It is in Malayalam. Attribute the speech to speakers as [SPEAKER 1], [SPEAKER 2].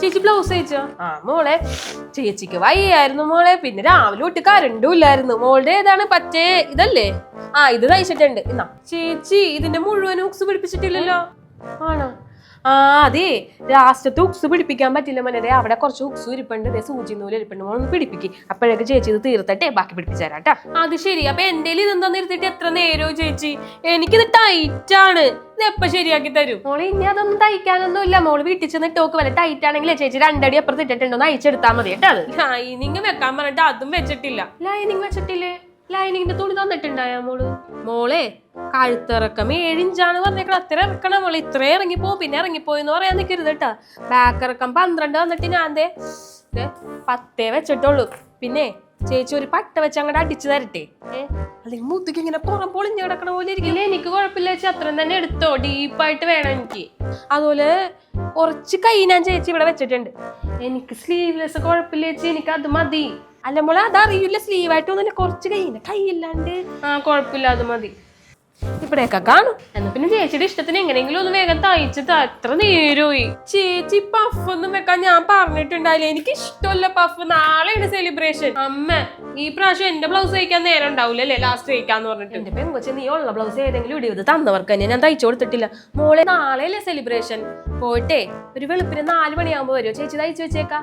[SPEAKER 1] ചേച്ചി ബ്ലൗസ് തയ്ച്ചോ ആ മോളെ. ചേച്ചിക്ക് വയ്യായിരുന്നു മോളെ. പിന്നെ രാവിലെ തൊട്ട് കരണ്ടും ഇല്ലായിരുന്നു. മോളുടെ ഏതാണ്? പച്ചേ ഇതല്ലേ? ആ ഇത് തയ്ച്ചിട്ടുണ്ട്. എന്നാ ചേച്ചി ഇതിന്റെ മുഴുവൻ ഉക്സ് പിടിപ്പിച്ചിട്ടില്ലല്ലോ. ആണോ? ആ അതെ. ലാസ്റ്റത്തെ ഉക്സ് പിടിപ്പിക്കാൻ പറ്റില്ല മോനെ. അവിടെ കുറച്ച് ഉക്സ് ഇരിപ്പുണ്ട്. ദേ സൂചി നൂൽ ഇരിപ്പുണ്ട്. മോളൊന്ന് പിടിപ്പിക്ക്. അപ്പോഴേക്ക് ചേച്ചി ഇത് തീർത്തട്ടെ. ബാക്കി പിടിപ്പിച്ചു തരാം ട്ടാ. അത് ശരി. അപ്പൊ എന്റെ ഇതെന്താ ഇരുത്തിട്ട് എത്ര നേരോ ചേച്ചി? എനിക്കിത് ടൈറ്റ് ആണ്. ഇത് എപ്പ ശരിയാക്കി തരും? മോളെ ഇനി അതൊന്നും തയ്ക്കാനൊന്നും ഇല്ല. മോൾ വീട്ടിൽ ചെന്ന് ടോക്ക് വല്ല ടൈറ്റ് ആണെങ്കിലേ ചേച്ചി രണ്ടടി അപ്പുറത്ത് ഇട്ടിട്ടുണ്ടോ? അയച്ചെടുത്താൽ മതി കേട്ടോ അത്. ലൈനിങ് വെക്കാൻ പറഞ്ഞിട്ട് അതും വെച്ചിട്ടില്ല. ലൈനിങ് വെച്ചിട്ടില്ലേ? ലൈനിങ്ങിന്റെ തുണി തന്നിട്ടുണ്ടായ മോൾ? മോളെ കഴുത്തിറക്കം ഏഴിഞ്ചാണ് പറഞ്ഞേക്കണം അത്ര ഇറക്കണം നമ്മൾ ഇത്ര ഇറങ്ങിപ്പോ പിന്നെ ഇറങ്ങിപ്പോയി എന്ന് പറയാൻ നിൽക്കരുത് കേട്ടാ. ബാക്ക് ഇറക്കം പന്ത്രണ്ട് വന്നിട്ട് ഞാൻ ദേ പത്തേ വെച്ചിട്ടുള്ളൂ. പിന്നെ ചേച്ചി ഒരു പട്ട വെച്ച് അങ്ങോട്ട് അടിച്ചു തരട്ടെ. അല്ലെങ്കിൽ മുത്തുക്ക് ഇങ്ങനെ പുറം പൊളിഞ്ഞു കിടക്കണ പോലെ ഇരിക്കില്ല എനിക്ക് കുഴപ്പമില്ല ചേച്ചി. അത്രയും തന്നെ എടുത്തോ. ഡീപ്പായിട്ട് വേണം എനിക്ക്. അതുപോലെ കുറച്ച് കൈ ഞാൻ ചേച്ചി ഇവിടെ വെച്ചിട്ടുണ്ട്. എനിക്ക് സ്ലീവ്ലെസ് കുഴപ്പമില്ല ചേച്ചി. എനിക്ക് അത് മതി. അല്ല മോളെ അതറിയില്ല സ്ലീവായിട്ട് ഒന്നുമില്ല കുറച്ച് കൈ. കൈയില്ലാണ്ട് ആ കുഴപ്പമില്ല. അത് മതി. ഇവിടെയൊക്കെ കാണും. എന്നാ പിന്നെ ചേച്ചിയുടെ ഇഷ്ടത്തിന് എങ്ങനെയെങ്കിലും ഒന്ന് വേഗം തയ്ച്ച് അത്ര നേരമായി? ചേച്ചി പഫ് ഒന്നും വെക്കാൻ ഞാൻ പറഞ്ഞിട്ടുണ്ടായില്ല. എനിക്ക് ഇഷ്ടമല്ല പഫ് നാളെയാണ് സെലിബ്രേഷൻ അമ്മ ഈ പ്രാവശ്യം എന്റെ ബ്ലൗസ് തയ്ക്കാൻ നേരം ഉണ്ടാവില്ലല്ലേ? ലാസ്റ്റ് തയ്ക്കാന്ന് പറഞ്ഞിട്ട്. എന്റെ പെങ്കൊച്ചെ നീ ഉള്ള ബ്ലൗസ് ഏതെങ്കിലും ഇടിയത് തന്നവർക്ക് തന്നെ. ഞാൻ തയ്ച്ചു കൊടുത്തിട്ടില്ല. മോളെ നാളെയല്ലേ സെലിബ്രേഷൻ പോയിട്ടേ ഒരു വെളുപ്പിന് നാല് മണിയാകുമ്പോ വരുമോ ചേച്ചി തയ്ച്ചു വെച്ചേക്കാം.